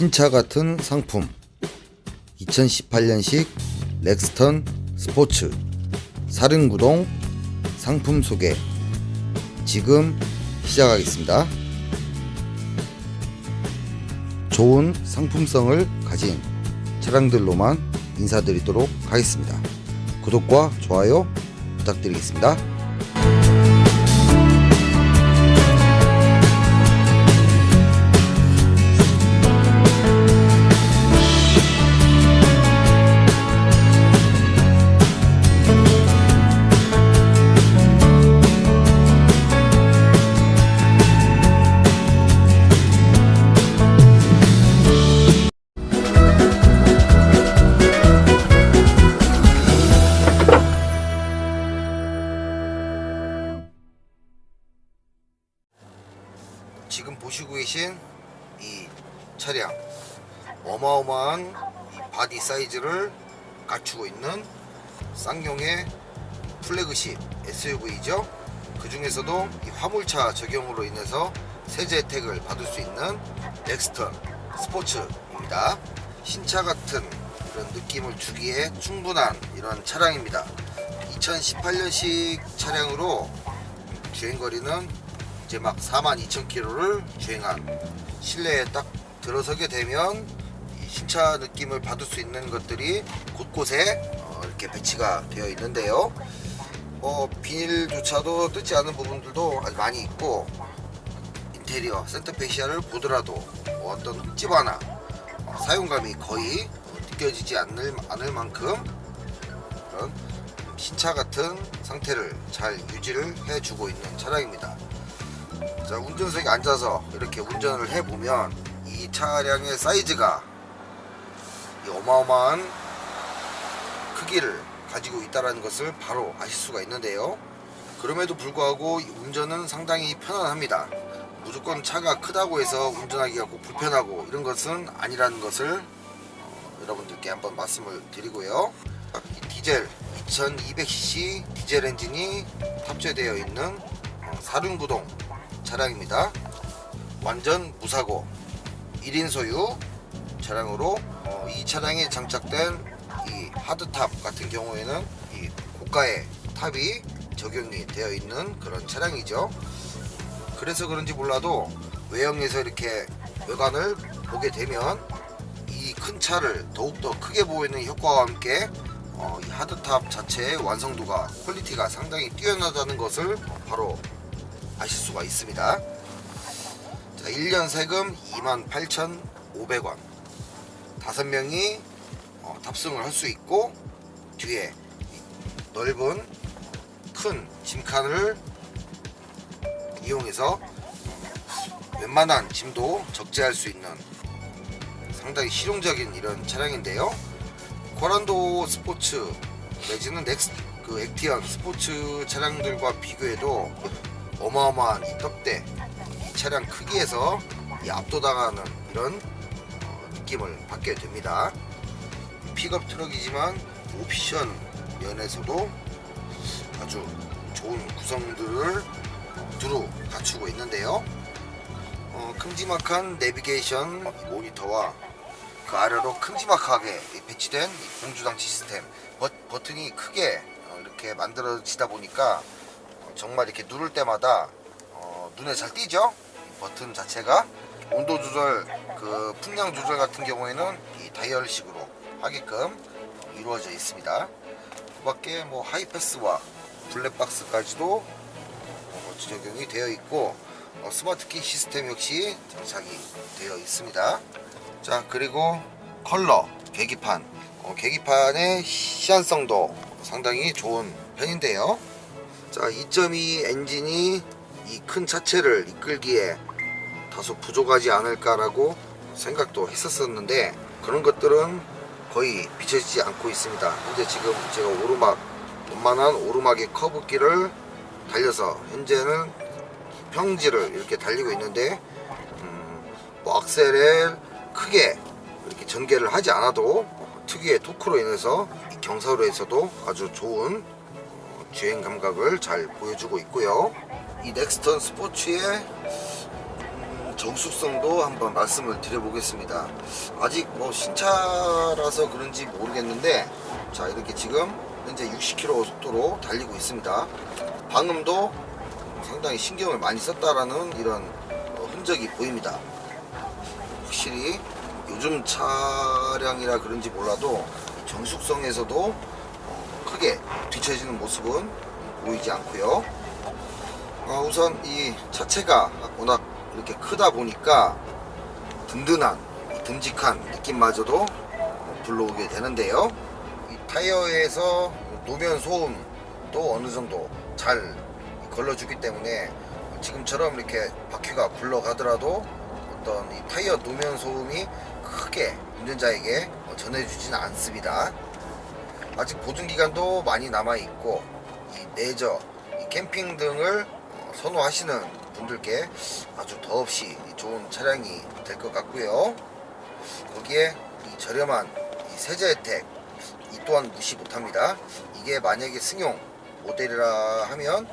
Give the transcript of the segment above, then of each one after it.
신차 같은 상품 2018년식 렉스턴 스포츠 사륜구동 상품 소개 지금 시작하겠습니다. 좋은 상품성을 가진 차량들로만 인사드리도록 하겠습니다. 구독과 좋아요 부탁드리겠습니다. 보시고 계신 이 차량 어마어마한 이 바디 사이즈를 갖추고 있는 쌍용의 플래그십 SUV죠. 그 중에서도 이 화물차 적용으로 인해서 세제 혜택을 받을 수 있는 넥스턴 스포츠입니다. 신차 같은 이런 느낌을 주기에 충분한 이런 차량입니다. 2018년식 차량으로 주행거리는 이제 막 42,000km를 주행한 실내에 딱 들어서게 되면 이 신차 느낌을 받을 수 있는 것들이 곳곳에 어, 이렇게 배치가 되어 있는데요. 뭐 비닐조차도 뜯지 않은 부분들도 많이 있고 인테리어 센터페시아를 보더라도 뭐 어떤 흠집 하나 어, 사용감이 거의 느껴지지 않을, 않을 만큼 그런 신차 같은 상태를 잘 유지를 해주고 있는 차량입니다. 자 운전석에 앉아서 이렇게 운전을 해보면 이 차량의 사이즈가 이 어마어마한 크기를 가지고 있다는 것을 바로 아실 수가 있는데요. 그럼에도 불구하고 이 운전은 상당히 편안합니다. 무조건 차가 크다고 해서 운전하기가 꼭 불편하고 이런 것은 아니라는 것을 어, 여러분들께 한번 말씀을 드리고요. 이 디젤 2200cc 디젤 엔진이 탑재되어 있는 어, 사륜구동 차량입니다. 완전 무사고 1인 소유 차량으로 어, 이 차량에 장착된 이 하드탑 같은 경우에는 이 고가의 탑이 적용이 되어 있는 그런 차량이죠. 그래서 그런지 몰라도 외형에서 이렇게 외관을 보게 되면 이 큰 차를 더욱더 크게 보이는 효과와 함께 어, 이 하드탑 자체의 완성도가 퀄리티가 상당히 뛰어나다는 것을 바로 아실 수가 있습니다. 자, 1년 세금 28,500원. 다섯 명이 어, 탑승을 할 수 있고 뒤에 이 넓은 큰 짐칸을 이용해서 웬만한 짐도 적재할 수 있는 상당히 실용적인 이런 차량인데요. 코란도 스포츠 내지는 넥스 그 액티언 스포츠 차량들과 비교해도 어마어마한 이 떡대 이 차량 크기에서 이 압도당하는 이런 어, 느낌을 받게 됩니다. 픽업 트럭이지만 옵션 면에서도 아주 좋은 구성들을 두루 갖추고 있는데요. 어, 큼지막한 내비게이션 모니터와 그 아래로 큼지막하게 배치된 이 공조장치 시스템 버, 버튼이 크게 어, 이렇게 만들어지다 보니까 정말 이렇게 누를 때마다 어, 눈에 잘 띄죠? 이 버튼 자체가. 온도 조절 그 풍량 조절 같은 경우에는 이 다이얼식으로 하게끔 이루어져 있습니다. 그 밖에 뭐 하이패스와 블랙박스까지도 어, 적용이 되어 있고 어, 스마트키 시스템 역시 장착이 되어 있습니다. 자 그리고 컬러 계기판. 어, 계기판의 시안성도 상당히 좋은 편인데요 자 2.2 엔진이 이 큰 차체를 이끌기에 다소 부족하지 않을까라고 생각도 했었었는데 그런 것들은 거의 비춰지지 않고 있습니다. 현재 지금 제가 오르막 원만한 오르막의 커브길을 달려서 현재는 평지를 이렇게 달리고 있는데 음, 뭐 악셀에 크게 이렇게 전개를 하지 않아도 특유의 토크로 인해서 이 경사로에서도 아주 좋은 어, 주행 감각을 잘 보여주고 있고요. 이 넥스턴 스포츠의 음, 정숙성도 한번 말씀을 드려보겠습니다. 아직 뭐 신차라서 그런지 모르겠는데 자 이렇게 지금 현재 60km 속도로 달리고 있습니다. 방음도 상당히 신경을 많이 썼다라는 이런 어, 흔적이 보입니다. 확실히 요즘 차량이라 그런지 몰라도 정숙성에서도 어, 크게 뒤처지는 모습은 보이지 않고요. 어, 우선 이 차체가 워낙 이렇게 크다 보니까 든든한 이 듬직한 느낌마저도 불러오게 되는데요. 이 타이어에서 노면 소음도 어느 정도 잘 걸러주기 때문에 지금처럼 이렇게 바퀴가 굴러가더라도 어떤 이 타이어 노면 소음이 크게 운전자에게 전해주지는 않습니다. 아직 보증 기간도 많이 남아 있고 이 내저, 이 캠핑 등을 어, 선호하시는 분들께 아주 더없이 좋은 차량이 될 것 같고요. 거기에 이 저렴한 이 세제 혜택 이 또한 무시 못합니다. 이게 만약에 승용 모델이라 하면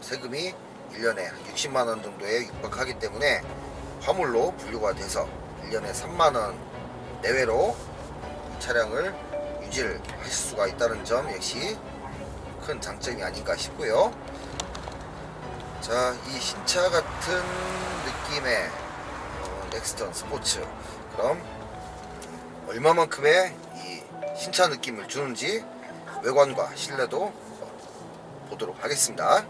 세금이 1년에 60만 원 정도에 육박하기 때문에 화물로 분류가 돼서 1년에 3만 원 내외로 이 차량을 유지를 하실 수가 있다는 점 역시 큰 장점이 아닌가 싶고요. 자, 이 신차 같은 느낌의 어, 넥스턴 스포츠 그럼 얼마만큼의 이 신차 느낌을 주는지 외관과 실내도 보도록 하겠습니다.